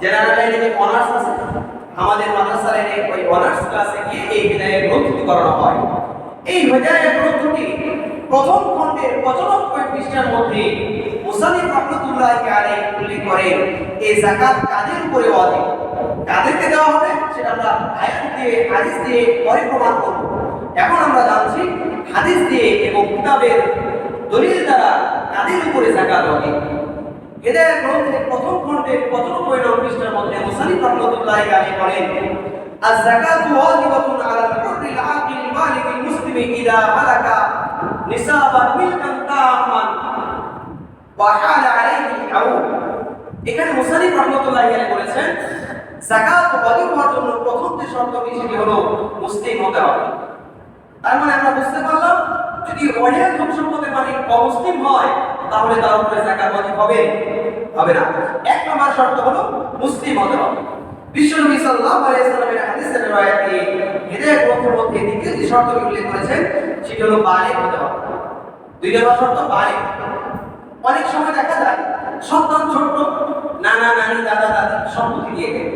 General আমাদের মাদ্রাসা ওই honours ক্লাসে গিয়ে এই বিদায়ের করানো হয়। এই বিদায়ের গ্রন্থটি প্রথম খণ্ডের পঁচানব্বই পৃষ্ঠার মধ্যে মুসানিফ রহমতুল্লাহ উল্লেখ করেন এই যাকাত কাদের উপরে ওয়াজিব? কাদেরকে দেওয়া হবে? সেটা আমরা আয়াত হাদিস দিয়ে পরে প্রমাণ করব। এখন আমরা জানছি হাদিস দিয়ে এবং কিতাবের দলিল দ্বারা কাদের উপরে যাকাত ওয়াজিব? হেদায়া গ্রন্থের প্রথম খণ্ডের পঁচানব্বই নং পৃষ্ঠার মধ্যে মুসানিফ রহমতুল্লাহ আলাইহি বলেন الزكاة واجبة على الحر العاقل البالغ المسلم إذا ملك نصابا ملكا تاما وحال عليه الحول এখানে মুসানিফ রহমতুল্লাহ আলাইহি বলেছেন যাকাত ওয়াজিব হওয়ার জন্য প্রথম যে শর্তটি সেটি হলো মুসলিম হতে হবে তার মানে আমরা বুঝতে পারলাম যদি অনেক ধন সম্পদের মালিক অমুসলিম হয় তাহলে তার উপরে যাকাত ওয়াজিব হবে? হবে না। এক নম্বর শর্ত হলো মুসলিম হতে হবে। বিশ্বনবী সাল্লাল্লাহু আলাইহি সাল্লামের হাদিসের riwayate হিদায়াত গ্রন্থের মধ্যে দ্বিতীয় যে শর্তটি উল্লেখ করেছেন, সেটি হলো বালিগ হতে হবে। দুই নম্বর শর্ত বালিগ অনেক সময় দেখা যায়, সন্তান ছোট নানা নানি, দাদা, দাদি সম্পত্তি দিয়ে দেয়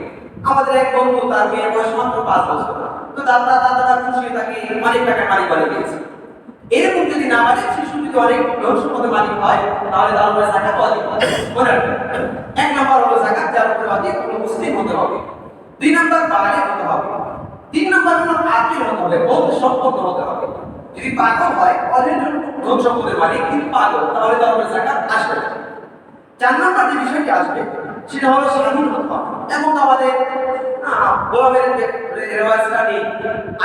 আমাদের এক বন্ধু, তার মেয়ের বয়স মাত্র পাঁচ বছর। তো দাদা দাদা দাদা খুশি তাকে অনেক টাকা মালিক বানিয়ে দিয়েছে। এরকম যদি না মানে শিশু যদি অনেক সম্পদের মালিক হয়, তাহলে তার উপরে জাকাত ওয়াজিব মনে এক নম্বর হলো জাকাত যার উপরে ওয়াজিব হলো মুসলিম হতে হবে। দুই নম্বর বালিগ হতে হবে। তিন নম্বর হলো আকিল হতে হবে, বোধ সম্পন্ন হতে হবে। যদি পাগল হয় অনেক ধন সম্পদের মালিক, কিন্তু পাগল, তাহলে তার উপরে জাকাত আসবে না। চার নম্বর যে বিষয়টি আসবে, সেটা হলো স্বাধীন হতে হবে এবং আমাদের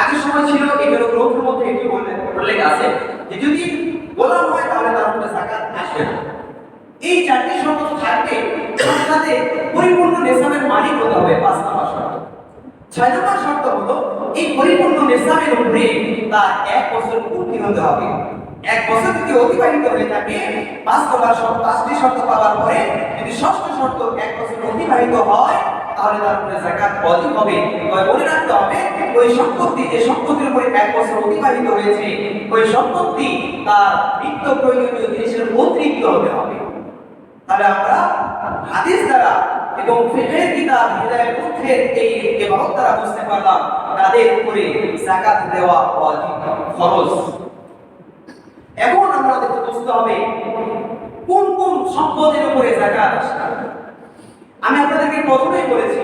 আগের সময় ছিল, এগুলো গ্রন্থের মধ্যে এটি উল্লেখ আছে যে যদি গোলাম হয় তাহলে তার উপরে জাকাত আসবে না। এই চারটি শর্ত থাকবে সাথে পরিপূর্ণ নেশাবের মালিক হতে হবে, পাঁচ নম্বর শর্ত। ছয় নম্বর শর্ত হলো, এই পরিপূর্ণ নেশাবের উপরে তার এক বছর পূর্তি হতে হবে। এক বছর যদি অতিবাহিত হয়ে থাকে, পাঁচ নম্বর শর্ত, পাঁচটি শর্ত পাওয়ার পরে যদি ষষ্ঠ শর্ত এক বছর অতিবাহিত হয় তাহলে তার উপরে জাকাত ওয়াজিব হবে। তবে মনে রাখতে হবে, ওই সম্পত্তি যে সম্পত্তির উপরে এক বছর অতিবাহিত হয়েছে, ওই সম্পত্তি তার নিত্য প্রয়োজনীয় জিনিসের অতিরিক্ত হতে হবে। তাহলে আমরা হাদিস দ্বারা এবং ফিকহের কিতাব হিদায়াত গ্রন্থের এই ইবারত দ্বারা বুঝতে পারলাম, তাদের উপরে যাকাত দেওয়া ওয়াজিব ফরজ। এখন আমাদেরকে বুঝতে হবে, কোন কোন সম্পদের উপরে যাকাত আমি আপনাদেরকে প্রথমেই বলেছি,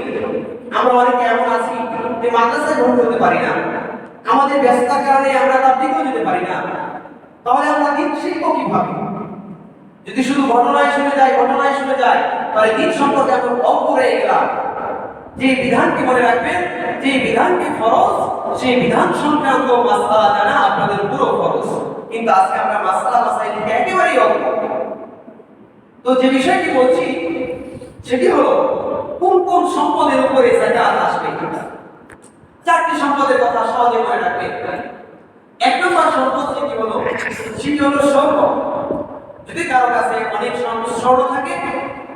আমরা অনেকে এমন আছি যে মাদ্রাসায় ভর্তি হতে পারি না। আমাদের ব্যস্ততার কারণে আমরা তাবলিগও যেতে পারি না। তাহলে আমরা দিন শিখব কীভাবে? যদি শুধু ঘটনায় শুনে যায়, ঘটনায় শুনে যায়, তাহলে দিন সম্পর্কে আমরা অজ্ঞ রয়ে গেলাম। যে বিধানকে মনে রাখবেন, যে বিধানটি ফরজ, সেই বিধান সংক্রান্ত মাসালা জানা আপনাদের পুরো ফরজ। কিন্তু আজকে আমরা মাসালা মাসাইল থেকে একেবারেই অজ্ঞ তো যে বিষয়টি বলছি সেটি হলো, কোন কোন সম্পদের উপরে জাকাত আসবে চারটি সম্পদের কথা সহজে মনে রাখবে। এক নম্বর সম্পদ যেটি হলো সেটি হলো স্বর্ণ। যদি কারও কাছে অনেক স্বর্ণ- থাকে,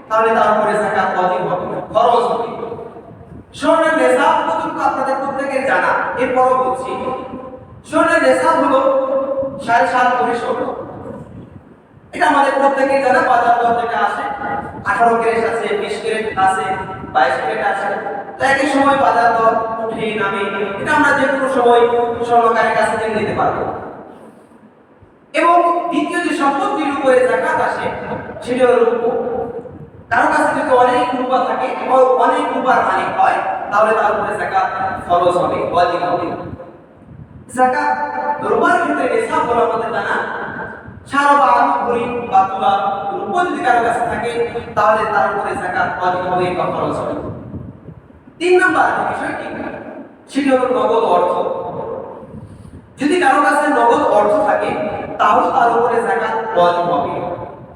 তাহলে তার উপরে জাকাত ওয়াজিব হবে খরচ হবে। স্বর্ণের নেশাব কতটুকু আপনাদের প্রত্যেকের জানা, এরপরও বলছি। স্বর্ণের নেশাব হলো সাড়ে সাত ভরি স্বর্ণ। এটা আমাদের প্রত্যেকের জানা বাজার দর যেটা আসে আঠারো ক্যারেট আছে, বিশ ক্যারেট আছে, বাইশ ক্যারেট আছে। একই সময় বাজার দর উঠে নামে। এটা আমরা যে কোনো সময় স্বর্ণকারের কাছে জেনে নিতে পারব। এবং দ্বিতীয় যে সম্পত্তির উপরে জাকাত আসে, সেটা হলো রূপ কারও কাছে যদি অনেক রূপা থাকে, এবং অনেক রূপার মালিক হয়, তাহলে তার উপরে জাকাত ফরজ হবে, ওয়াজিব হবে। জাকাত রূপার ক্ষেত্রে নিসাব হলো আমাদের জানা সারা বা আলু ভরি বা তুলা রূপ যদি কারও কাছে থাকে, তাহলে তার উপরে জাকাত ওয়াজিব হবে বা ফরজ হবে। তিন নম্বর বিষয়টি সেটি হলো নগদ অর্থ। যদি কারও কাছে নগদ অর্থ থাকে, তাহলে তার উপরে জাকাত ওয়াজিব হবে।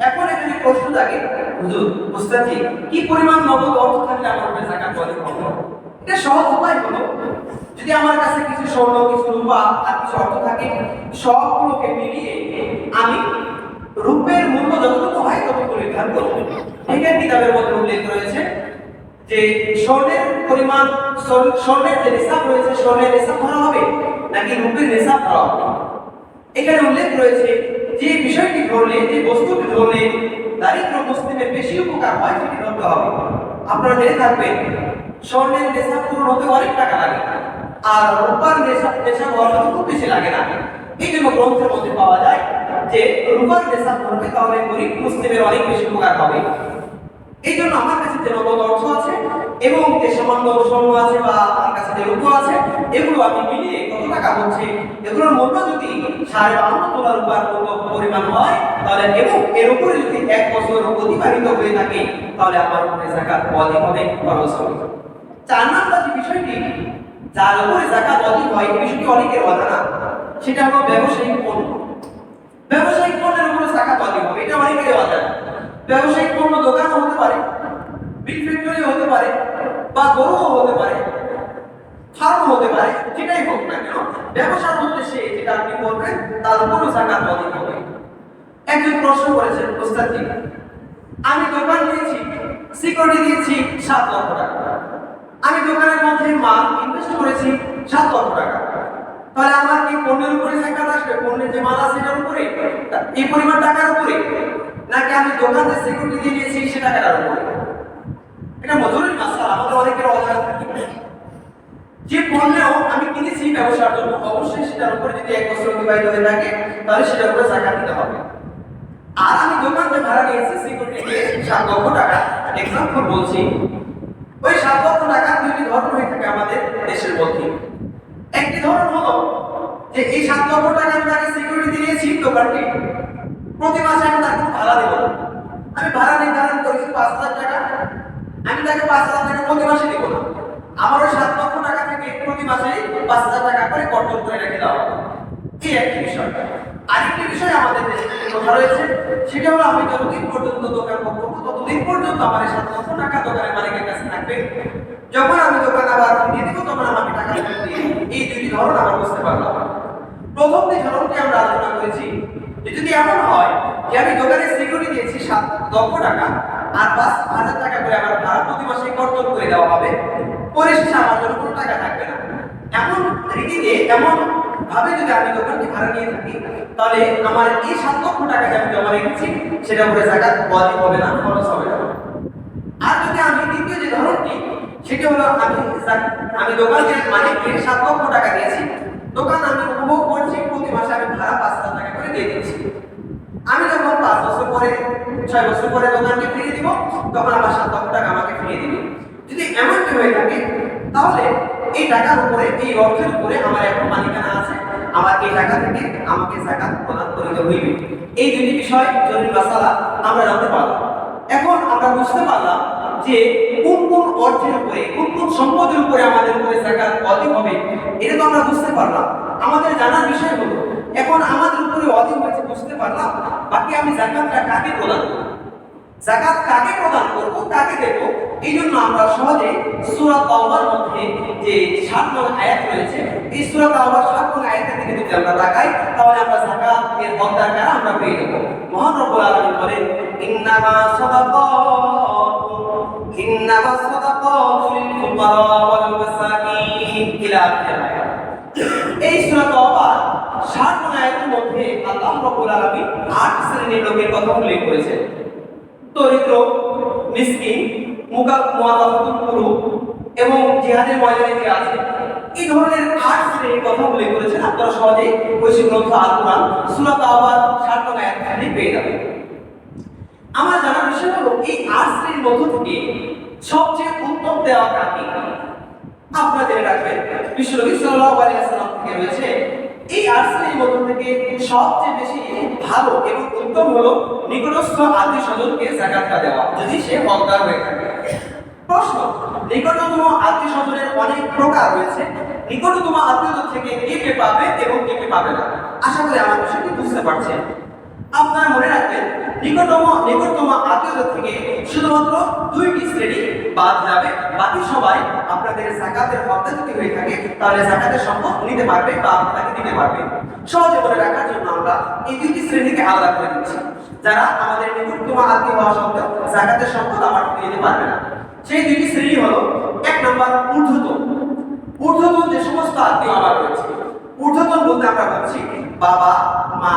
এখন এখানে প্রশ্ন থাকে, হুজুর বুঝতেছি কি পরিমাণ নগদ অর্থ থাকলে আমার উপরে জাকাত ওয়াজিব হবে? এটা সহজ উপায় হলো, যদি আমার কাছে কিছু স্বর্ণ, কিছু রূপা আর কিছু অর্থ থাকে, সবগুলোকে মিলিয়ে আমি রূপের মূল্য যতটুকু হয় ততটুকু নির্ধারণ করব। এখানে কিতাবের মধ্যে উল্লেখ রয়েছে যে স্বর্ণের পরিমাণ স্বর্ণের যে নিসাব রয়েছে, স্বর্ণের নিসাব ধরা হবে নাকি রূপের নিসাব ধরা হবে? এখানে উল্লেখ রয়েছে যে বিষয়টি ধরলে, যে বস্তুটি ধরলে, দারিদ্র মুসলিমের বেশি উপকার হয় সেটি ধরতে হবে। আপনারা জেনে থাকবেন, স্বর্ণের নেশাব পূরণ হতে অনেক টাকা লাগে। আর রূপার নেশাব নেশাব হওয়ার খুব বেশি লাগে না। এই জন্য গ্রন্থের মধ্যে পাওয়া যায় যে, রূপার নেশাব করবে তাহলে গরিব মুসলিমের অনেক বেশি উপকার হবে। এই জন্য আমার কাছে যে নগদ অর্থ আছে, এবং যে সামান্য স্বর্ণ আছে বা আমার কাছে যে রূপ আছে, এগুলো আমি মিলিয়ে টাকা হচ্ছে এগুলোর মূল্য যদি সাড়ে বাহান্ন ডলার রূপার পরিমাণ হয়, তাহলে এবং এর উপরে যদি এক বছর অতিবাহিত হয়ে থাকে, তাহলে আমার উপরে জাকাত অধিক হবে, খরচ হবে। চার নাম্বার যে বিষয়টি, যার উপরে জাকাত অধিক হয়, এই বিষয়টি অনেকের অজানা সেটা হলো ব্যবসায়িক পণ্য। ব্যবসায়িক পণ্যের উপরে জাকাত অধিক হবে, এটা অনেকেরই অজানা ব্যবসায়িক পণ্য দোকানও হতে পারে, বিল ফ্যাক্টরি হতে পারে, বা গরুও হতে পারে। ফার্ম হতে পারে, যেটাই হোক না কেন, ব্যবসার সে যেটা আপনি করবেন তার উপরও জাকাত অধিক হবে একজন প্রশ্ন করেছেন ওস্তাদজি আমি দোকান নিয়েছি সিকিউরিটি দিয়েছি, সাত লক্ষ টাকা। আমি দোকানের মধ্যে মাল ইনভেস্ট করেছি, সাত লক্ষ টাকা। তাহলে আমার কি পণ্যের উপরে জাকাত আসবে? পণ্যের যে মাল আছে এটার উপরে? এই পরিমাণ টাকার উপরে? নাকি আমি দোকান সিকিউরিটি দিয়ে নিয়েছি সে টাকাটার উপরে? এটা মজুরির মাসলা আমাদের অনেকের অজানা থাকে যে পণ্যেও আমি কিনেছি ব্যবসার জন্য। অবশ্যই সেটার উপরে যদি এক বছর অতিবাহিত হয়ে থাকে, তাহলে সেটার উপরে জাকাত দিতে হবে। আর আমি দোকান যে ভাড়া নিয়েছি সিকিউরিটি সাত লক্ষ টাকা। এক্সাম্পল বলছি, ওই সাত লক্ষ টাকা দুইটি ধরন হয়ে থাকে আমাদের দেশের মধ্যে। একটি ধরন হলো যে এই সাত লক্ষ টাকা আমি তাকে সিকিউরিটি দিয়েছি দোকানটি। প্রতি মাসে আমি তাকে ভাড়া দেবো। আমি ভাড়া নির্ধারণ করেছি পাঁচ হাজার টাকা। আমি তাকে পাঁচ হাজার টাকা প্রতি মাসে দেবো না। আমার ওই সাত লক্ষ টাকা থেকে প্রতি মাসে পাঁচ হাজার টাকা করে কর্তন করে রেখে দেওয়া হবে এই একটি বিষয়? আরেকটি বিষয় আমাদের দেশে কথা রয়েছে, সেটা হলো আমি যতদিন পর্যন্ত দোকান করব, ততদিন পর্যন্ত আমার সাত লক্ষ টাকা দোকানের মালিকের কাছে থাকবে। যখন আমি দোকান আবার ফিরিয়ে দিব, তখন আমাকে টাকা এই দুটি ধরন আমরা বুঝতে পারলাম। প্রথম যে ধরনটি আমরা আলোচনা করেছি, যে যদি এমন হয় যে আমি দোকানে সিকিউরিটি দিয়েছি সাত লক্ষ টাকা, আর পাঁচ হাজার টাকা করে আমার ভাড়া প্রতি মাসে কর্তন করে দেওয়া হবে পরে শেষে আমার জন্য কোনো টাকা থাকবে না। এমন রীতিতে এমন ভাবে যদি আমি দোকানটি ভাড়া নিয়ে থাকি, তাহলে আমার এই সাত লক্ষ টাকা আমি জমা রেখেছি সেটা উপরে জাকাত ওয়াজিব হবে না, খরচ হবে না। আর যদি আমি দ্বিতীয় যে ধরনটি, সেটি হলো আমি আমি দোকানের মালিককে সাত লক্ষ টাকা দিয়েছি। দোকান আমি উপভোগ করছি, প্রতি মাসে আমি ভাড়া পাঁচ হাজার টাকা করে দিয়ে দিচ্ছি। আমি যখন পাঁচ বছর পরে, ছয় বছর পরে দোকানকে ফিরিয়ে দিব, তখন আমার সাত লক্ষ টাকা আমাকে ফিরিয়ে দিবে। যদি এমনটি হয়ে থাকে তাহলে এই টাকার উপরে, এই অর্থের উপরে আমার এখন মালিকানা আছে, আমার এই টাকা থেকে আমাকে জাকাত প্রদান করিতে হইবে। এই দুটি বিষয় জরুরি মাসালা আমরা জানতে পারলাম। এখন আমরা বুঝতে পারলাম যে কোন কোন অর্থের উপরে, কোন কোন সম্পদের উপরে আমাদের উপরে জাকাত অধিক হবে, এটা তো আমরা বুঝতে পারলাম। আমাদের জানার বিষয় হলো, এখন আমাদের উপরে অধিক হয়েছে বুঝতে পারলাম, বাকি আমি জাকাতটা কাকে প্রদান করব? জাকাত কাকে প্রদান করব কাকে দেব। এই জন্য আমরা সহজে সূরা তাওবার মধ্যে যে সাত নং আয়াত রয়েছে, এই সূরা তাওবার সাত নং আয়াতের দিকে যদি আমরা তাকাই, তাহলে আমরা জাকাত এর কারা আমরা পেয়ে যাব। মহান রব্বুল আলামিন বলেন, ইন্নামা সাদাকাত ইন্নামা সাদাকাত লিল ফুকারা ওয়াল মাসাকিন। ইলা আখির এই সূরা তাওবার সাত নং আয়াতের মধ্যে আল্লাহ রাব্বুল আলামিন আট শ্রেণির লোকের কথা উল্লেখ করেছেন। দরিদ্র মিসকিন, মুকাব মুআলাফাতুল কুলুব এবং জিহাদের ময়দানে যে আছে এই ধরনের আট শ্রেণির কথা উল্লেখ করেছেন। আপনারা সহজেই ঐশী গ্রন্থ আল কোরআন, সূরা তাওবার 7 নং পেয়ে যাবেন। আমার জানার বিষয় হলো, এই আট শ্রেণির মধ্য থেকে সবচেয়ে উত্তম দেওয়া কাকে আপনারা জেনে রাখবেন। বিশ্বনবী সাল্লাল্লাহু আলাইহি ওয়াসাল্লাম থেকে রয়েছে এই শ্রেণির মধ্য থেকে সবচেয়ে বেশি ভালো এবং উত্তম হলো নিকটস্থ আত্মীয় স্বজনকে জাকাতটা দেওয়া, যদি সে হকদার হয়ে থাকে। প্রশ্ন, নিকটতম আত্মীয় স্বজনের অনেক প্রকার রয়েছে। নিকটতম আত্মীয় থেকে কে কে পাবে এবং কে কে পাবে না? আশা করি আমার বিষয়টি বুঝতে পারছেন। আপনারা মনে রাখবেন, নিকটতম নিকটতম আত্মীয়তা থেকে শুধুমাত্র দুইটি শ্রেণি বাদ যাবে। বাকি সবাই আপনাদের জাকাতের হত্যা যদি হয়ে থাকে, তাহলে জাকাতের সম্পদ নিতে পারবে বা আপনাকে দিতে পারবে। সহজে মনে রাখার জন্য আমরা এই দুইটি শ্রেণীকে আলাদা করে দিচ্ছি। যারা আমাদের নিকটতম আত্মীয় হওয়া সত্ত্বেও জাকাতের সম্পদ আমার নিতে পারবে না। সেই দুইটি শ্রেণি হলো, এক নম্বর ঊর্ধ্বতন। ঊর্ধ্বতন যে সমস্ত আত্মীয় আমার রয়েছে, ঊর্ধ্বতন বলতে আমরা বলছি বাবা, মা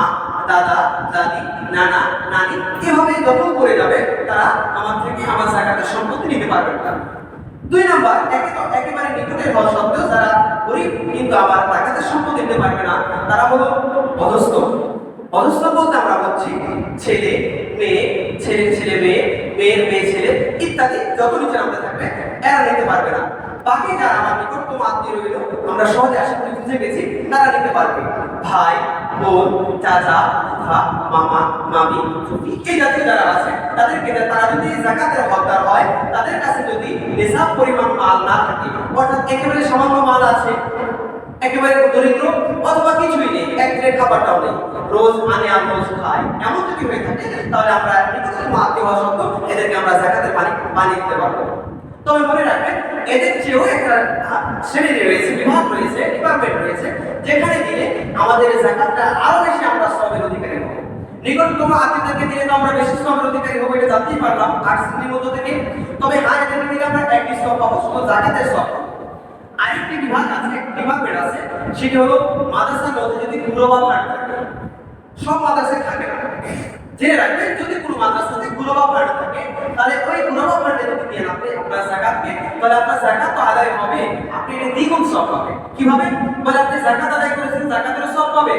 দাদা দাদি নানা, নানি এভাবে যত করে যাবে, তারা আমার থেকে আমার জাকাতের সম্পত্তি নিতে পারবেন না। দুই নাম্বার একেবারে নিকটের হওয়া সত্ত্বেও যারা গরিব, কিন্তু আবার জাকাতের সম্পত্তি নিতে পারবে না, তারা হলো অধস্থ। অধস্থ বলতে আমরা বলছি ছেলে, মেয়ে, ছেলে ছেলে, মেয়ে, মেয়ের মেয়ে, ছেলে, ইত্যাদি, যত নিচে নামতে থাকবে, এরা নিতে পারবে না। বাকি যারা আমার নিকটতম আত্মীয় রইল, আমরা সহজে আশা করি বুঝে গেছি, তারা নিতে পারবে। ভাই বোন, চাচা মামা, মামি, ফুফি, এই যারা আছে, তাদেরকে তারা যদি জাকাতের হকদার হয়, তাদের কাছে যদি পরিমাণ মাল না থাকে, অর্থাৎ একেবারে সামান্য মাল আছে, একেবারে দরিদ্র, অথবা কিছুই নেই, এক দিনের খাবারটাও নেই, রোজ আনে আর রোজ খায়, এমন যদি হয়ে থাকে, তাহলে আমরা নিকটতম আত্মীয় সত্ত্বেও এদেরকে আমরা জাকাতের পানি পানি দিতে পারব। তবে মনে রাখবেন, এদের চেয়েও একটা শ্রেণি রয়েছে, বিভাগ রয়েছে ডিপার্টমেন্ট রয়েছে, যেখানে আমাদের জাকাতটা আরও বেশি আমরা সবের অধিকারী হব। নিকটতম আত্মীয়দেরকে দিলে তো আমরা বেশি সবের অধিকারী হব এটা জানতেই পারলাম, আট শ্রেণির মধ্য থেকে। তবে আমরা একটি সব পাবো, শুধু জাকাতের সব আরেকটি বিভাগ আছে ডিপার্টমেন্ট আছে, সেটি হলো মাদ্রাসার মধ্যে যদি গুরুবা না থাকে সব মাদ্রাসায় থাকে না। জেনে রাখবেন যদি কোনো মাদ্রাসাতে গুরুবা ফান্ড থাকে, তাহলে ওই গুরুবা ফান্ডে যদি দিয়ে আপনি আপনার জাকাতকে তাহলে আপনার জাকাত তো আদায় হবে, আপনি এটা দ্বিগুণ সব পাবেন। কীভাবে? বলে, আপনি জাকাত আদায় করেছেন জাকাতের সব পাবে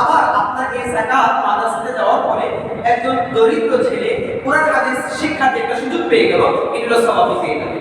আবার আপনার এই জাকাত মাদ্রাসাতে যাওয়ার পরে একজন দরিদ্র ছেলে, কোরআন হাদিস শিক্ষার্থী একটা সুযোগ পেয়ে গেল এগুলো সব পেয়ে যাবেন